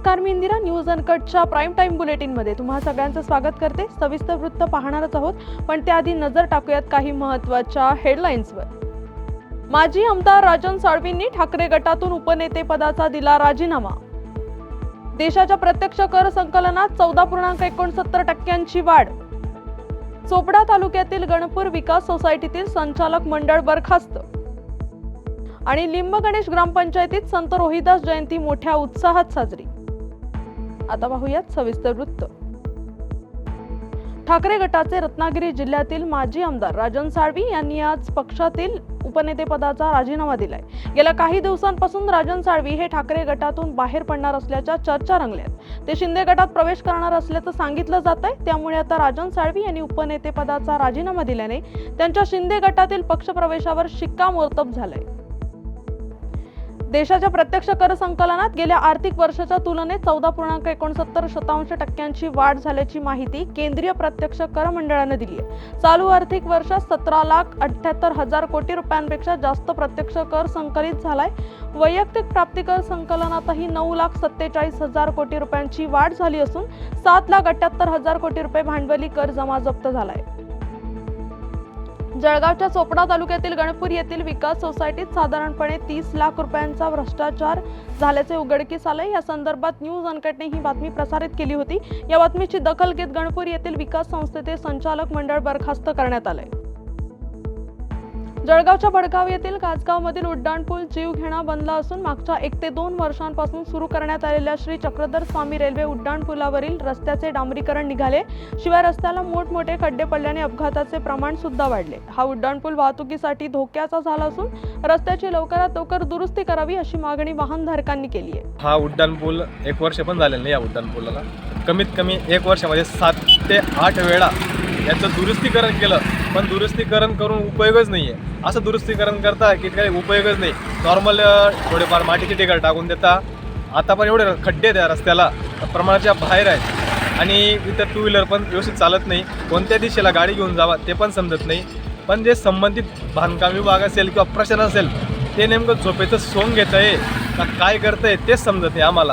नमस्कार मी इंदिरा. न्यूज अनकटच्या प्राईम टाईम बुलेटिनमध्ये तुम्हा सगळ्यांचं स्वागत करते. सविस्तर वृत्त पाहणारच आहोत पण त्याआधी नजर टाकूयात काही महत्त्वाच्या हेडलाईन्सवर माजी आमदार राजन साळवींनी ठाकरे गटातून उपनेतेपदाचा दिला राजीनामा. देशाच्या प्रत्यक्ष कर संकलनात चौदा पूर्णांक एकोणसत्तर टक्क्यांची वाढ. चोपडा तालुक्यातील गणपूर विकास सोसायटीतील संचालक मंडळ बरखास्त. आणि लिंब गणेश ग्रामपंचायतीत संत रोहिदास जयंती मोठ्या उत्साहात साजरी. आता पाहूयात सविस्तर वृत्त. ठाकरे गटाचे रत्नागिरी जिल्ह्यातील माजी आमदार राजन साळवी यांनी आज पक्षातील उपनेतेपदाचा राजीनामा दिलाय. गेल्या काही दिवसांपासून राजन साळवी हे ठाकरे गटातून बाहेर पडणार असल्याच्या चर्चा रंगल्यात. ते शिंदे गटात प्रवेश करणार असल्याचं सांगितलं जात आहे त्यामुळे आता राजन साळवी यांनी उपनेतेपदाचा राजीनामा दिल्याने त्यांच्या शिंदे गटातील पक्षप्रवेशावर शिक्कामोर्तब झालंय. देशाच्या प्रत्यक्ष कर संकलनात गेल्या आर्थिक वर्षाच्या तुलनेत चौदा पूर्णांक एकोणसत्तर शतांश टक्क्यांची वाढ झाल्याची माहिती केंद्रीय प्रत्यक्ष कर मंडळानं दिली आहे. चालू आर्थिक वर्षात सतरा लाख अठ्ठ्याहत्तर हजार कोटी रुपयांपेक्षा जास्त प्रत्यक्ष कर संकलित झालाय. वैयक्तिक प्राप्तिकर संकलनातही नऊ लाख सत्तेचाळीस हजार कोटी रुपयांची वाढ झाली असून सात लाख अठ्ठ्याहत्तर हजार कोटी रुपये भांडवली कर जमा जप्त झालाय. जळगावच्या चोपडा तालुक्यातील गणपूर येथील विकास सोसायटीत साधारणपणे तीस लाख रुपयांचा भ्रष्टाचार झाल्याचे उघडकीस आले या संदर्भात न्यूज अनकटने ही बातमी प्रसारित केली होती. या बातमीची दखल घेत गणपूर येथील विकास संस्थेचे संचालक मंडळ बरखास्त करण्यात आले जळगावच्या भडगाव येथील काचगावमधील उड्डाणपूल जीव घेणा बनला असून मागच्या एक ते दोन वर्षांपासून सुरू करण्यात आलेल्या श्री चक्रधर स्वामी रेल्वे उड्डाणपुलावरील रस्त्याचे डांबरीकरण निघाले. शिवाय रस्त्याला मोठमोठे खड्डे पडल्याने अपघाताचे प्रमाण सुद्धा वाढले. हा उड्डाणपूल वाहतुकीसाठी धोक्याचा झाला असून रस्त्याची लवकरात लवकर दुरुस्ती करावी अशी मागणी वाहनधारकांनी केली आहे. हा उड्डाणपूल एक वर्ष पण झालेलं नाही या उड्डाणपुलाला. कमीत कमी एक वर्षामध्ये सात ते आठ वेळा याचं दुरुस्तीकरण केलं पण दुरुस्तीकरण करून उपयोगच नाही आहे असं दुरुस्तीकरण करता की काही उपयोगच नाही. नॉर्मल थोडेफार मातीचे टेकर टाकून देता. आता पण एवढे खड्डे द्या रस्त्याला प्रमाणाच्या बाहेर आहेत आणि इतर टू व्हीलर पण व्यवस्थित चालत नाही. कोणत्या दिशेला गाडी घेऊन जावा ते पण समजत नाही. पण जे संबंधित बांधकाम विभाग असेल किंवा प्रशासन असेल ते नेमकं झोपेचं सोंग घेत आहे का काय करतंय तेच समजत नाही आम्हाला.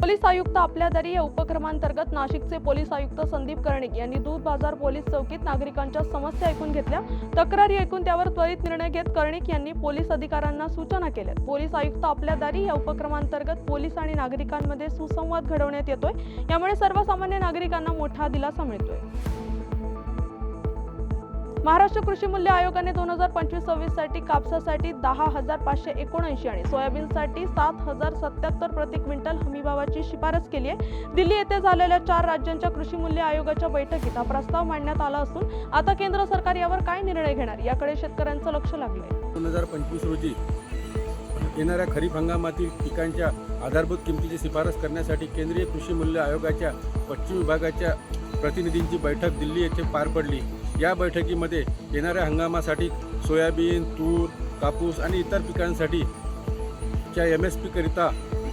पोलीस आयुक्त आपल्या दारी या उपक्रमांतर्गत नाशिकचे पोलीस आयुक्त संदीप कर्णिक यांनी दूध बाजार पोलीस चौकीत नागरिकांच्या समस्या ऐकून घेतल्या. तक्रारी ऐकून त्यावर त्वरित निर्णय घेत कर्णिक यांनी पोलीस अधिकाऱ्यांना सूचना केल्या. पोलीस आयुक्त आपल्या दारी या उपक्रमांतर्गत पोलीस आणि नागरिकांमध्ये सुसंवाद घडवण्यात येतोय. यामुळे सर्वसामान्य नागरिकांना मोठा दिलासा मिळतोय. महाराष्ट्र कृषी मूल्य आयोगाने दोन हजार पंचवीस सव्वीससाठी कापसासाठी दहा हजार पाचशे एकोणऐंशी आणि सोयाबीनसाठी सात हजार सत्याहत्तर प्रति क्विंटल हमीभावाची शिफारस केली आहे. दिल्ली येथे झालेल्या चार राज्यांच्या कृषी मूल्य आयोगाच्या बैठकीत हा प्रस्ताव मांडण्यात आला असून आता केंद्र सरकार यावर काय निर्णय घेणार? याकडे शेतकऱ्यांचं लक्ष लागलंय. दोन हजार पंचवीस रोजी येणाऱ्या खरीप हंगामातील पिकांच्या आधारभूत किमतीची शिफारस करण्यासाठी केंद्रीय कृषी मूल्य आयोगाच्या पश्चिम विभागाच्या प्रतिनिधींची बैठक दिल्ली येथे पार पडली. या बैठकीमध्ये येणाऱ्या हंगामासाठी सोयाबीन तूर कापूस आणि इतर पिकांसाठी च्या एम एस पीकरिता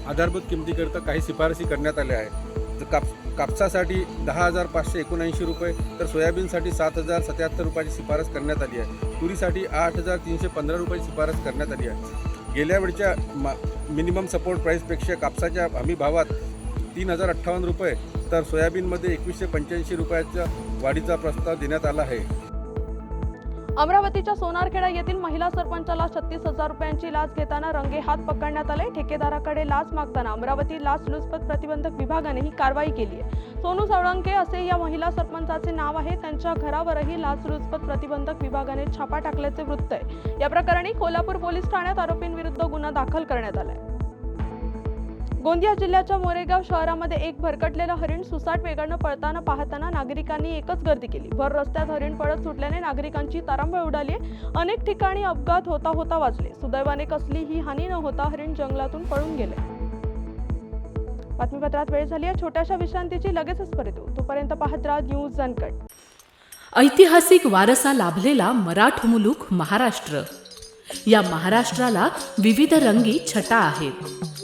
आधारभूत किमतीकरिता काही शिफारसी करण्यात आल्या आहेत. तर काप कापसासाठी दहा हजार पाचशे एकोणऐंशी रुपये तर सोयाबीनसाठी सात हजार सत्याहत्तर रुपयाची शिफारस करण्यात आली आहे. तुरीसाठी आठ हजार तीनशे पंधरा रुपयाची शिफारस करण्यात आली आहे. गेल्या वेळच्या मा मिनिमम सपोर्ट प्राईसपेक्षा कापसाच्या हमी भावात तीन हजार अठ्ठावन्न रुपये तर सोयाबीनमध्ये एकवीसशे पंच्याऐंशी रुपयाच्या वाढीचा प्रस्ताव देण्यात आला आहे. अमरावतीच्या सोनारखेडा येथील महिला सरपंचाला छत्तीस हजार रुपयांची लाच घेताना रंगे हात पकडण्यात आले. ठेकेदाराकडे लाच मागताना अमरावती लाच लुचपत प्रतिबंधक विभागाने ही कारवाई केली आहे. सोनू सवळंके असे या महिला सरपंचाचे नाव आहे. त्यांच्या घरावरही लाच लुचपत प्रतिबंधक विभागाने छापा टाकल्याचे वृत्त आहे. या प्रकरणी कोल्हापूर पोलीस ठाण्यात आरोपींविरुद्ध गुन्हा दाखल करण्यात आलाय. गोंदिया जिल्ह्याच्या मोरेगाव शहरामध्ये एक भरकटलेलं हरिण सुसाट वेगानं पळताना पाहताना नागरिकांनी एकच गर्दी केली. भर रस्त्यात हरिण पळत सुटल्याने नागरिकांची तारांबळ उडाली अनेक ठिकाणी अपघात होता होता वाचले. सुदैवाने कसलीही हानी न होता हरिण जंगलातून पळून गेले. बातमीपत्रात वेळ झाली आहे. छोट्याशा विश्रांतीची लगेचच परत येऊ तोपर्यंत पाहत राहा न्यूज अनकट ऐतिहासिक वारसा लाभलेला मराठ मुलूक महाराष्ट्र. या महाराष्ट्राला विविध रंगी छटा आहेत.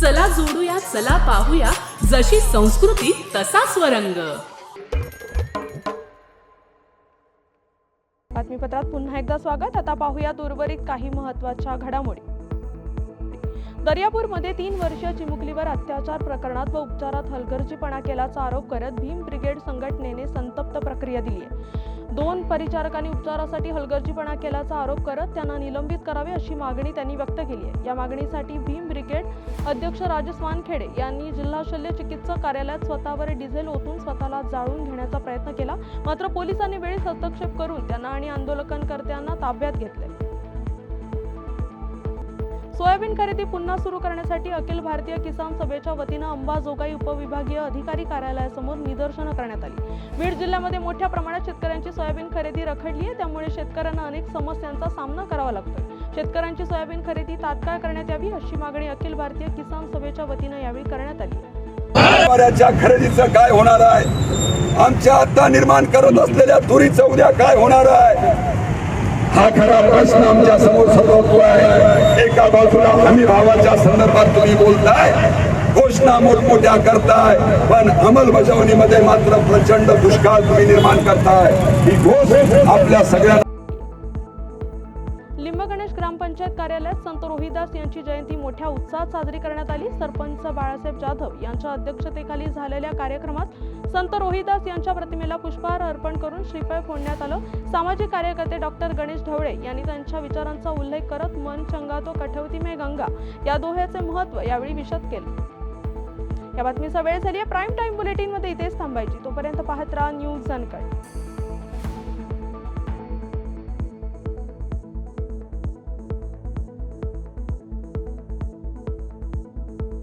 चला जोडूया चला पाहूया. जशी संस्कृती तसा स्वरंग. बातमीपत्रात पुन्हा एकदा स्वागत. आता पाहूयात उर्वरित काही महत्त्वाच्या घडामोडी. दर्यापूरमध्ये तीन वर्षीय चिमुकलीवर अत्याचार प्रकरणात व उपचारात हलगर्जीपणा केल्याचा आरोप करत भीम ब्रिगेड संघटनेने संतप्त प्रक्रिया दिली आहे. दोन परिचारकांनी उपचारासाठी हलगर्जीपणा केल्याचा आरोप करत त्यांना निलंबित करावे अशी मागणी त्यांनी व्यक्त केली आहे. या मागणीसाठी भीम ब्रिगेड अध्यक्ष राजेश वानखेडे यांनी जिल्हा शल्य चिकित्सक कार्यालयात स्वतःवर डिझेल ओतून स्वतःला जाळून घेण्याचा प्रयत्न केला. मात्र पोलिसांनी वेळीच हस्तक्षेप करून त्यांना आणि आंदोलनकर्त्यांना ताब्यात घेतले. सोयाबीन खरेदी पुन्हा सुरू करण्यासाठी अखिल भारतीय किसान सभेच्या वतीनं अंबाजोगाई उपविभागीय अधिकारी कार्यालयासमोर निदर्शनं करण्यात आली. बीड जिल्ह्यामध्ये मोठ्या प्रमाणात शेतकऱ्यांची सोयाबीन खरेदी रखडली आहे. त्यामुळे शेतकऱ्यांना अनेक समस्यांचा सामना करावा लागतोय. शेतकऱ्यांची सोयाबीन खरेदी तात्काळ करण्यात यावी अशी मागणी अखिल भारतीय किसान सभेच्या वतीनं यावेळी करण्यात आली. खरेदीचं काय होणार आहे? आमच्या आता निर्माण करत असलेल्या तुरीचं उद्या काय होणार आहे? हा खरा प्रश्न आमच्यासमोर सजवतो आहे. एका बाजूला हमी भावाच्या संदर्भात तुम्ही बोलताय घोषणा मोठमोठ्या करताय पण अंमलबजावणीमध्ये मात्र प्रचंड दुष्काळ तुम्ही निर्माण करताय. ही घोष आपल्या सगळ्या ग्रामपंचायत कार्यालयात संत रोहिदास यांची जयंती मोठ्या उत्साहात साजरी करण्यात आली. सरपंच बाळासाहेब जाधव यांच्या अध्यक्षतेखाली झालेल्या कार्यक्रमात संत रोहिदास यांच्या प्रतिमेला पुष्पहार अर्पण करून श्रीफळ फोडण्यात आलं. सामाजिक कार्यकर्ते डॉक्टर गणेश ढवळे यांनी त्यांच्या विचारांचा उल्लेख करत मन चंगा तो कठवती मे गंगा या दोह्याचे महत्त्व यावेळी विशद केले. या बातमीचा वेळ झाली आहे. प्राईम टाईम बुलेटिनमध्ये इथेच थांबायची. तोपर्यंत पाहत राहा न्यूज अनकट